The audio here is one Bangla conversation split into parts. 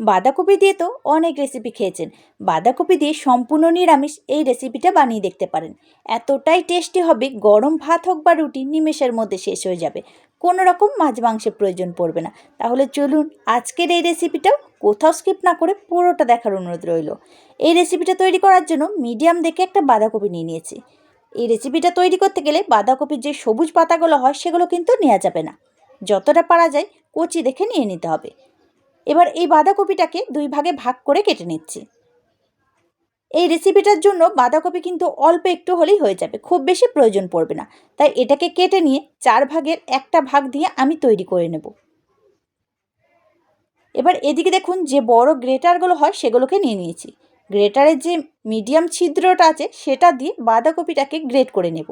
বাঁধাকপি দিয়ে তো অনেক রেসিপি খেয়েছেন। বাঁধাকপি দিয়ে সম্পূর্ণ নিরামিষ এই রেসিপিটা বানিয়ে দেখতে পারেন। এতটাই টেস্টি হবে, গরম ভাত হোক বা রুটি, নিমেষের মধ্যে শেষ হয়ে যাবে। কোনো রকম মাছ মাংসের প্রয়োজন পড়বে না। তাহলে চলুন আজকের এই রেসিপিটাও কোথাও স্কিপ না করে পুরোটা দেখার অনুরোধ রইল। এই রেসিপিটা তৈরি করার জন্য মিডিয়াম দেখে একটা বাঁধাকপি নিয়ে নিয়েছি। এই রেসিপিটা তৈরি করতে গেলে বাঁধাকপির যে সবুজ পাতাগুলো হয়, সেগুলো কিন্তু নেওয়া যাবে না। যতটা পারা যায় কচি দেখে নিয়ে নিতে হবে। এবার এই বাঁধাকপিটাকে দুই ভাগে ভাগ করে কেটে নিচ্ছি। এই রেসিপিটার জন্য বাঁধাকপি কিন্তু অল্প একটু হলেই হয়ে যাবে, খুব বেশি প্রয়োজন পড়বে না। তাই এটাকে কেটে নিয়ে চার ভাগের একটা ভাগ দিয়ে আমি তৈরি করে নেব। এবার এদিকে দেখুন যে বড় গ্রেটারগুলো হয় সেগুলোকে নিয়ে নিয়েছি। গ্রেটারের যে মিডিয়াম ছিদ্রটা আছে সেটা দিয়ে বাঁধাকপিটাকে গ্রেট করে নেব।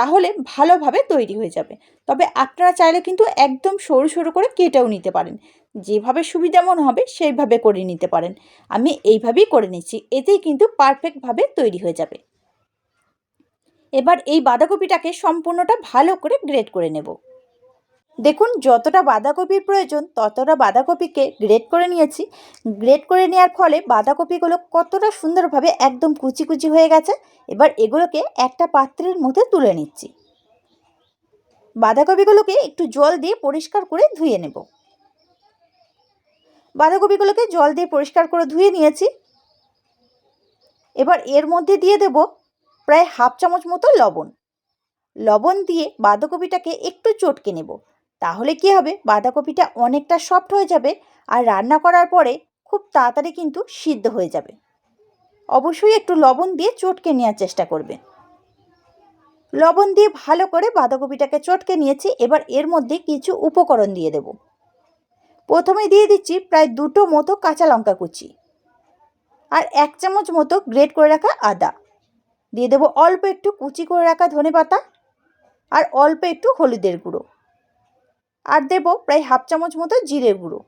তাহলে ভালোভাবে তৈরি হয়ে যাবে। তবে আপনারা চাইলে কিন্তু একদম সরু সরু করে কেটেও নিতে পারেন। যেভাবে সুবিধা মনে হবে সেইভাবে করে নিতে পারেন। আমি এইভাবেই করে নিচ্ছি, এতেই কিন্তু পারফেক্টভাবে তৈরি হয়ে যাবে। এবার এই বাঁধাকপিটাকে সম্পূর্ণটা ভালো করে গ্রেড করে নেব। দেখুন, যতটা বাঁধাকপির প্রয়োজন, ততটা বাঁধাকপিকে গ্রেট করে নিয়েছি। গ্রেট করে নেওয়ার ফলে বাঁধাকপিগুলো কতটা সুন্দরভাবে একদম কুচি কুচি হয়ে গেছে। এবার এগুলোকে একটা পাত্রের মধ্যে তুলে নিচ্ছি। বাঁধাকপিগুলোকে একটু জল দিয়ে পরিষ্কার করে ধুয়ে নেব। বাঁধাকপিগুলোকে জল দিয়ে পরিষ্কার করে ধুয়ে নিয়েছি। এবার এর মধ্যে দিয়ে দেব প্রায় হাফ চামচ মতো লবণ। লবণ দিয়ে বাঁধাকপিটাকে একটু চটকে নেব। তাহলে কি হবে? বাঁধাকপিটা অনেকটা সফট হয়ে যাবে আর রান্না করার পরে খুব তাড়াতাড়ি কিন্তু সিদ্ধ হয়ে যাবে। অবশ্যই একটু লবণ দিয়ে চটকে নেওয়ার চেষ্টা করবে। লবণ দিয়ে ভালো করে বাঁধাকপিটাকে চটকে নিয়েছি, এবার এর মধ্যে কিছু উপকরণ দিয়ে দেব। প্রথমে দিয়ে দিচ্ছি প্রায় দুটো মতো কাঁচা লঙ্কা কুচি আর এক চামচ মতো গ্রেট করে রাখা আদা। দিয়ে দেবো অল্প একটু কুচি করে রাখা ধনে পাতা আর অল্প একটু হলুদের গুঁড়ো। আর দেব প্রায় হাফ চামচ মতো জিরে গুঁড়ো।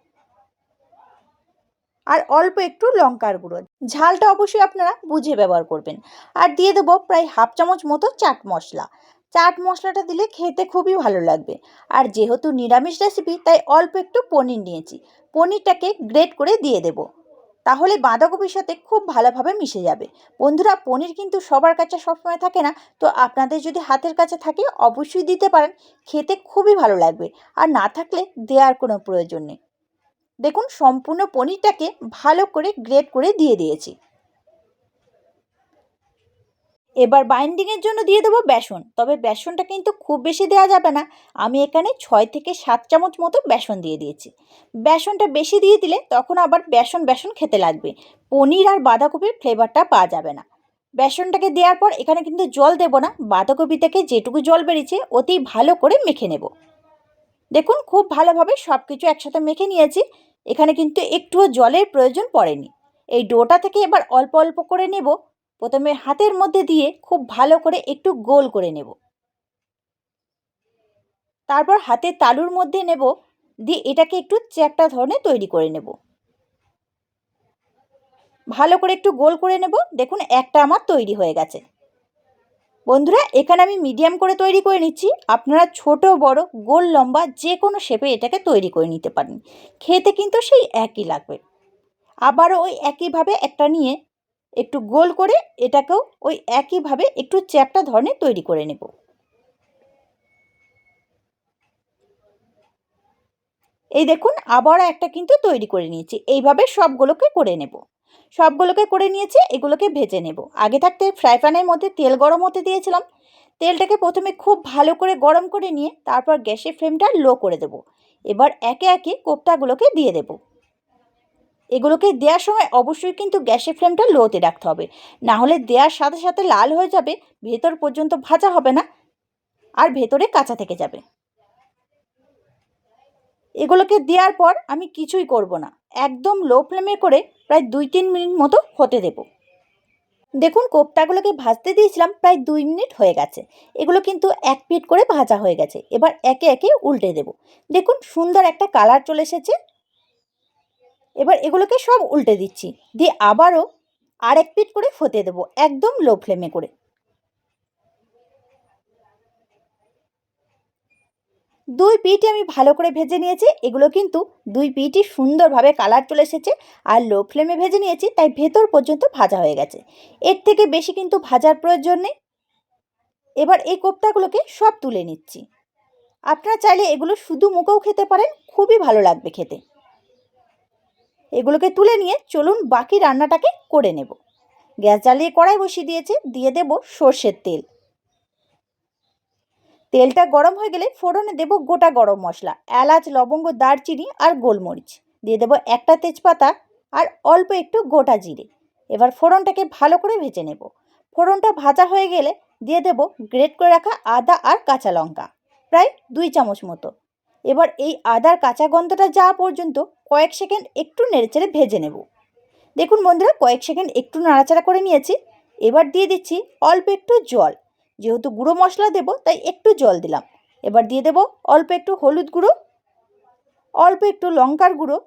আর অল্প একটু লঙ্কার গুঁড়ো। ঝালটা অবশ্যই আপনারা বুঝে ব্যবহার করবেন। আর দিয়ে দেবো প্রায় হাফ চামচ মতো চাট মশলা। চাট মশলাটা দিলে খেতে খুবই ভালো লাগবে। আর যেহেতু নিরামিষ রেসিপি তাই অল্প একটু পনির নিয়েছি। পনিরটাকে গ্রেট করে দিয়ে দেব। তাহলে বাঁধাকপির সাথে খুব ভালোভাবে মিশে যাবে। বন্ধুরা, পনির কিন্তু সবার কাছে সবসময় থাকে না, তো আপনাদের যদি হাতের কাছে থাকে, অবশ্যই দিতে পারেন। খেতে খুবই ভালো লাগবে। আর না থাকলে দেওয়ার কোনো প্রয়োজন নেই। দেখুন, সম্পূর্ণ পনিরটাকে ভালো করে গ্রেট করে দিয়ে দিয়েছি। এবার বাইন্ডিংয়ের জন্য দিয়ে দেবো বেসন। তবে বেসনটা কিন্তু খুব বেশি দেওয়া যাবে না। আমি এখানে ছয় থেকে সাত চামচ মতো বেসন দিয়ে দিয়েছি। বেসনটা বেশি দিয়ে দিলে তখন আবার বেসন বেসন খেতে লাগবে। পনির আর বাঁধাকপির ফ্লেভারটা পাওয়া যাবে না। বেসনটাকে দেওয়ার পর এখানে কিন্তু জল দেব না। বাঁধাকপি থেকে যেটুকু জল বেরিয়েছে অতি ভালো করে মেখে নেব। দেখুন, খুব ভালোভাবে সব কিছু একসাথে মেখে নিয়েছি। এখানে কিন্তু একটুও জলের প্রয়োজন পড়েনি। এই ডোটা থেকে এবার অল্প অল্প করে নেব। প্রথমে হাতের মধ্যে দিয়ে খুব ভালো করে একটু গোল করে নেব। তারপর হাতের তালুর মধ্যে নেব, দিয়ে এটাকে একটু চ্যাপটা ধরনের তৈরি করে নেব। ভালো করে একটু গোল করে নেব। দেখুন, একটা আমার তৈরি হয়ে গেছে। বন্ধুরা, এখানে আমি মিডিয়াম করে তৈরি করে নিচ্ছি। আপনারা ছোট, বড়, গোল, লম্বা যে কোনো শেপে এটাকে তৈরি করে নিতে পারেন। খেতে কিন্তু সেই একই লাগবে। আবারও ওই একইভাবে একটা নিয়ে একটু গোল করে এটাকেও ওই একইভাবে একটু চ্যাপটা ধরনের তৈরি করে নেব। এই দেখুন, আবারও একটা কিন্তু তৈরি করে নিয়েছি। এইভাবে সবগুলোকে করে নেব। সবগুলোকে করে নিয়েছি, এগুলোকে ভেজে নেব। আগে থাকতে ফ্রাই প্যানের মধ্যে তেল গরম হতে দিয়েছিলাম। তেলটাকে প্রথমে খুব ভালো করে গরম করে নিয়ে তারপর গ্যাসের ফ্লেমটা লো করে দেব। এবার একে একে কোপ্তাগুলোকে দিয়ে দেব। এগুলোকে দেওয়ার সময় অবশ্যই কিন্তু গ্যাসের ফ্লেমটা লোতে রাখতে হবে। না হলে দেওয়ার সাথে সাথে লাল হয়ে যাবে, ভেতর পর্যন্ত ভাজা হবে না, আর ভেতরে কাঁচা থেকে যাবে। এগুলোকে দেওয়ার পর আমি কিছুই করব না। একদম লো ফ্লেমে করে প্রায় দুই তিন মিনিট মতো হতে দেব। দেখুন, কোপ্তাগুলোকে ভাজতে দিয়েছিলাম প্রায় দুই মিনিট হয়ে গেছে। এগুলো কিন্তু এক পিট করে ভাজা হয়ে গেছে। এবার একে একে উল্টে দেব। দেখুন, সুন্দর একটা কালার চলে এসেছে। এবার এগুলোকে সব উল্টে দিচ্ছি। দিয়ে আবারও আর এক পিট করে ফতে দেবো, একদম লো ফ্লেমে করে। দুই পিঠই আমি ভালো করে ভেজে নিয়েছি, এগুলো কিন্তু দুই পিঠই সুন্দরভাবে কালার চলে এসেছে, আর লো ফ্লেমে ভেজে নিয়েছি, তাই ভেতর পর্যন্ত ভাজা হয়ে গেছে। এর থেকে বেশি কিন্তু ভাজার প্রয়োজন নেই। এবার এই কোপ্তাগুলোকে সব তুলে নিচ্ছি। আপনারা চাইলে এগুলো শুধু মুখেও খেতে পারেন, খুবই ভালো লাগবে খেতে। এগুলোকে তুলে নিয়ে চলুন বাকি রান্নাটাকে করে নেব। গ্যাস জ্বালিয়ে কড়াই বসিয়ে দিয়েছি, দিয়ে দেব সর্ষের তেল। তেলটা গরম হয়ে গেলে ফোড়নে দেব গোটা গরম মশলা, এলাচ, লবঙ্গ, দারচিনি আর গোলমরিচ। দিয়ে দেব একটা তেজপাতা আর অল্প একটু গোটা জিরে। এবার ফোড়নটাকে ভালো করে ভেজে নেব। ফোড়নটা ভাজা হয়ে গেলে দিয়ে দেব গ্রেট করে রাখা আদা আর কাঁচা লঙ্কা, প্রায় দুই চামচ মতো। এবার এই আদার কাঁচা গন্ধটা যাওয়া পর্যন্ত, কয়েক সেকেন্ড একটু নেড়েচেড়ে ভেজে নেব। দেখুন বন্ধুরা, কয়েক সেকেন্ড একটু নাড়াচাড়া করে নিয়েছি। এবার দিয়ে দিচ্ছি অল্প একটু জল। যেহেতু গুঁড়ো মশলা দেব, তাই একটু জল দিলাম। এবার দিয়ে দেব অল্প একটু হলুদ গুঁড়ো, অল্প একটু লঙ্কার গুঁড়ো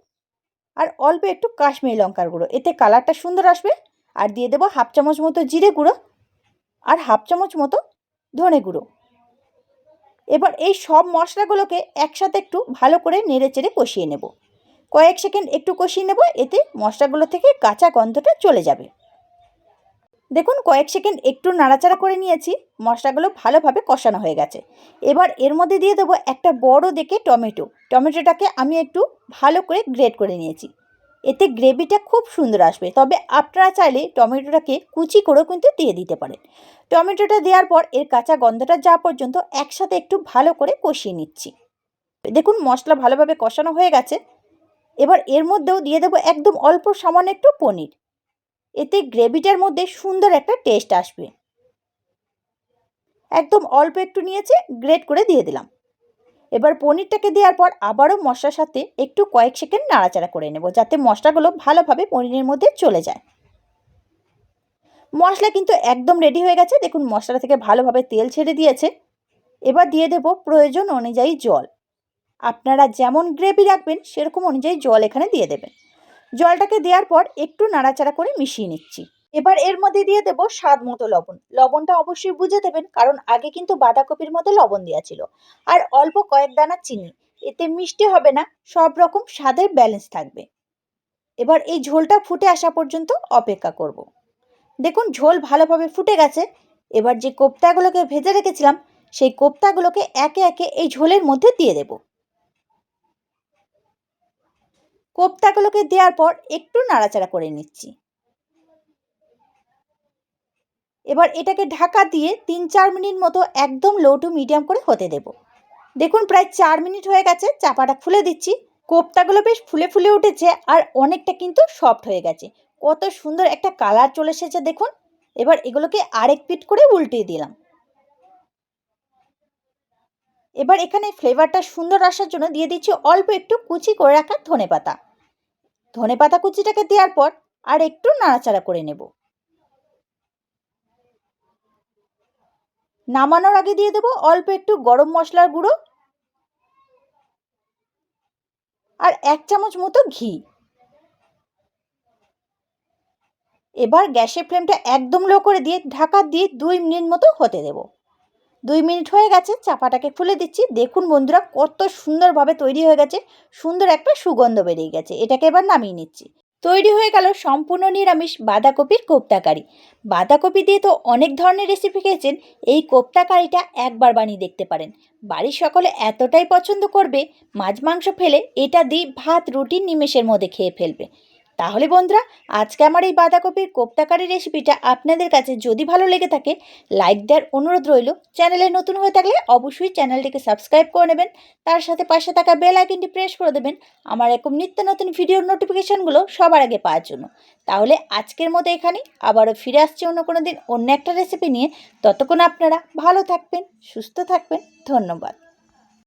আর অল্প একটু কাশ্মীরি লঙ্কার গুঁড়ো। এতে কালারটা সুন্দর আসবে। আর দিয়ে দেবো হাফ চামচ মতো জিরে গুঁড়ো আর হাফ চামচ মতো ধনে গুঁড়ো। এবার এই সব মশলাগুলোকে একসাথে একটু ভালো করে নেড়ে চেড়ে কষিয়ে নেব। কয়েক সেকেন্ড একটু কষিয়ে নেব, এতে মশলাগুলো থেকে কাঁচা গন্ধটা চলে যাবে। দেখুন, কয়েক সেকেন্ড একটু নাড়াচাড়া করে নিয়েছি, মশলাগুলো ভালোভাবে কষানো হয়ে গেছে। এবার এর মধ্যে দিয়ে দেবো একটা বড় দেখে টমেটো। টমেটোটাকে আমি একটু ভালো করে গ্রেট করে নিয়েছি। এতে গ্রেভিটা খুব সুন্দর আসবে। তবে আপনারা চাইলে টমেটোটাকে কুচি করেও কিন্তু দিয়ে দিতে পারেন। টমেটোটা দেওয়ার পর এর কাঁচা গন্ধটা যাওয়া পর্যন্ত একসাথে একটু ভালো করে কষিয়ে নিচ্ছি। দেখুন মশলা ভালোভাবে কষানো হয়ে গেছে। এবার এর মধ্যেও দিয়ে দেবো একদম অল্প সামান্য একটু পনির। এতে গ্রেভিটার মধ্যে সুন্দর একটা টেস্ট আসবে। একদম অল্প একটু নিয়েছে, গ্রেট করে দিয়ে দিলাম। এবার পনিরটাকে দেওয়ার পর আবারও মশলার সাথে একটু কয়েক সেকেন্ড নাড়াচাড়া করে নেব যাতে মশলাগুলো ভালোভাবে পনিরের মধ্যে চলে যায়। মশলা কিন্তু একদম রেডি হয়ে গেছে। দেখুন মশলা থেকে ভালোভাবে তেল ছেড়ে দিয়েছে। এবার দিয়ে দেব প্রয়োজন অনুযায়ী জল। আপনারা যেমন গ্রেভি রাখবেন, সেরকম অনুযায়ী জল এখানে দিয়ে দেবেন। জলটাকে দেওয়ার পর একটু নাড়াচাড়া করে মিশিয়ে নিচ্ছি। এবার এর মধ্যে দিয়ে দেবো স্বাদ মতো লবণ। লবণটা অবশ্যই বুঝে দেবেন, কারণ আগে কিন্তু বাঁধাকপির মধ্যে লবণ দেওয়া ছিল। আর অল্প কয়েক দানা চিনি, এতে মিষ্টি হবে না, সব রকম স্বাদের ব্যালেন্স থাকবে। এবার এই ঝোলটা ফুটে আসা পর্যন্ত অপেক্ষা করব। দেখুন, ঝোল ভালোভাবে ফুটে গেছে। এবার যে কোপ্তাগুলোকে ভেজে রেখেছিলাম, সেই কোপ্তাগুলোকে একে একে এই ঝোলের মধ্যে দিয়ে দেব। কোপ্তাগুলোকে দেওয়ার পর একটু নাড়াচাড়া করে নিচ্ছি। এবার এটাকে ঢাকা দিয়ে তিন চার মিনিট মতো একদম লো টু মিডিয়াম করে হতে দেব। দেখুন প্রায় চার মিনিট হয়ে গেছে, চাপাটা খুলে দিচ্ছি। কোপ্তাগুলো বেশ ফুলে ফুলে উঠেছে আর অনেকটা কিন্তু সফট হয়ে গেছে। কত সুন্দর একটা কালার চলে এসেছে দেখুন। এবার এগুলোকে আরেক পিট করে উল্টিয়ে দিলাম। এবার এখানে ফ্লেভারটা সুন্দর আসার জন্য দিয়ে দিচ্ছি অল্প একটু কুচি করে রাখা ধনে পাতা ধনে পাতা কুচিটাকে দেওয়ার পর আর একটু নাড়াচাড়া করে নেব। নামানোর আগে দিয়ে দেবো অল্প একটু গরম মশলার গুঁড়ো আর এক চামচ মতো ঘি। এবার গ্যাসের ফ্লেমটা একদম লো করে দিয়ে ঢাকা দিয়ে দুই মিনিট মতো হতে দেব। দুই মিনিট হয়ে গেছে, চাপাটাকে খুলে দিচ্ছি। দেখুন বন্ধুরা কত সুন্দরভাবে তৈরি হয়ে গেছে, সুন্দর একটা সুগন্ধ বেরিয়ে গেছে। এটাকে এবার নামিয়ে নিচ্ছি। তৈরি হয়ে গেল সম্পূর্ণ নিরামিষ বাঁধাকপির কোপ্তাকারি। বাঁধাকপি দিয়ে তো অনেক ধরনের রেসিপি খেয়েছেন, এই কোপ্তাকারিটা একবার বানিয়ে দেখতে পারেন। বাড়ির সকলে এতটাই পছন্দ করবে, মাছ মাংস ফেলে এটা দিয়ে ভাত রুটি নিমেষের মধ্যে খেয়ে ফেলবে। তাহলে বন্ধুরা, আজকে আমার এই বাঁধাকপির কোপ্তাকারি রেসিপিটা আপনাদের কাছে যদি ভালো লেগে থাকে লাইক দেওয়ার অনুরোধ রইল। চ্যানেলে নতুন হয়ে থাকলে অবশ্যই চ্যানেলটিকে সাবস্ক্রাইব করে নেবেন। তার সাথে পাশে থাকা বেল আইকনটি প্রেস করে দেবেন। আমার এরকম নিত্য নতুন ভিডিওর নোটিফিকেশানগুলো সবার আগে পাওয়ার জন্য। তাহলে আজকের মতো এখানেই। আবারও ফিরে আসছে অন্য কোনো দিন অন্য একটা রেসিপি নিয়ে। ততক্ষণ আপনারা ভালো থাকবেন, সুস্থ থাকবেন। ধন্যবাদ।